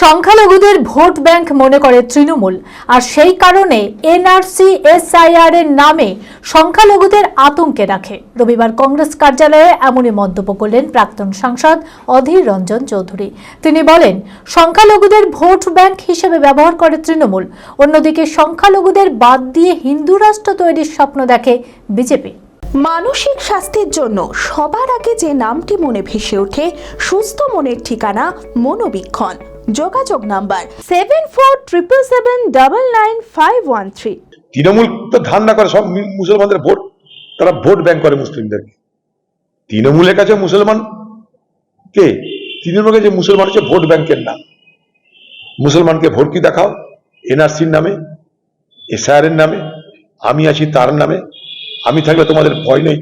সংখ্যালঘুদের vote bank মনে করে তৃণমূল, আর সেই কারণে এনআরসি, এসআইআর এর নামে সংখ্যালঘুদের আতঙ্কে রাখে। রবিবার কংগ্রেস কার্যালয়ে এমনই মন্তব্য করলেন প্রাক্তন সাংসদ অধীর রঞ্জন চৌধুরী। তিনি বলেন, সংখ্যালঘুদের ভোট ব্যাংক হিসেবে ব্যবহার করে তৃণমূল। অন্যদিকে সংখ্যালঘুদের বাদ দিয়ে হিন্দু রাষ্ট্র তৈরির স্বপ্ন দেখে বিজেপি। মানসিক স্বাস্থ্যের জন্য সবার আগে যে নামটি মনে ভেসে ওঠে, সুস্থ মনের ঠিকানা মনোবীক্ষণ। যোগাযোগ number seven four triple seven double nine five one three Trinamool তো ধারণা করে সব মুসলমানদের ভোট, তারা ভোট ব্যাংক করে মুসলিমদেরকে। তৃণমূলের কাছে মুসলমান কে? তৃণমূলের কাছে মুসলমান হচ্ছে ভোট ব্যাংকের নাম। মুসলমানকে ভোটকি দেখাও? এনআরসির নামে এসআর এর নামে, আমি আছি তার নামে। আমি থাকলে তোমাদের ভয় নেই,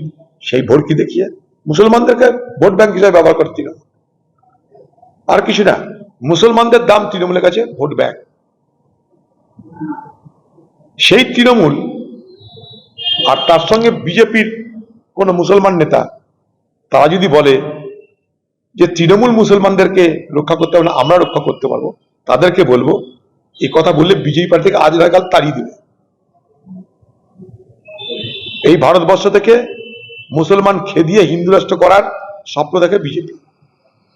সেই ভোটকি দেখিয়ে? মুসলমানদেরকে ভোট ব্যাংক হিসাবে ব্যবহার করে তৃণমূল আর কিছু না। মুসলমানদের দাম তৃণমূলের কাছে ভোট ব্যাংক। সেই তৃণমূল আর তার সঙ্গে বিজেপির কোন মুসলমান নেতা, তারা যদি বলে যে তৃণমূল মুসলমানদেরকে রক্ষা করতে হবে না, আমরা রক্ষা করতে পারব, তাদেরকে বলব, এই কথা বললে বিজেপি পার্টি থেকে আজ রাগাল তাড়িয়ে দেবে। এই ভারতবর্ষ থেকে মুসলমান খেদিয়ে হিন্দু রাষ্ট্র করার স্বপ্ন দেখে বিজেপি।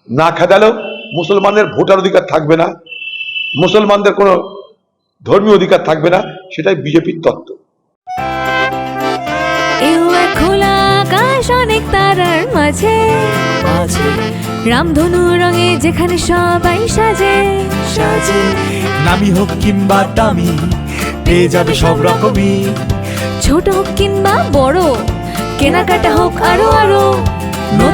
না খেদালেও মুসলমানদের ভোটার অধিকার থাকবে না মুসলমানদের কোনো ধর্মীয় অধিকার থাকবে না সেটাই বিজেপির তত্ত্ব। খোলা আকাশ অনেক তারার মাঝে। রামধনু রঙে যেখানে সবাই সাজে। সাজে নামি হোক কিংবা দামি পেয়ে যাবে সব রকমই। ছোট হোক কিংবা বড় কেনাকাটা হোক আরও আরও।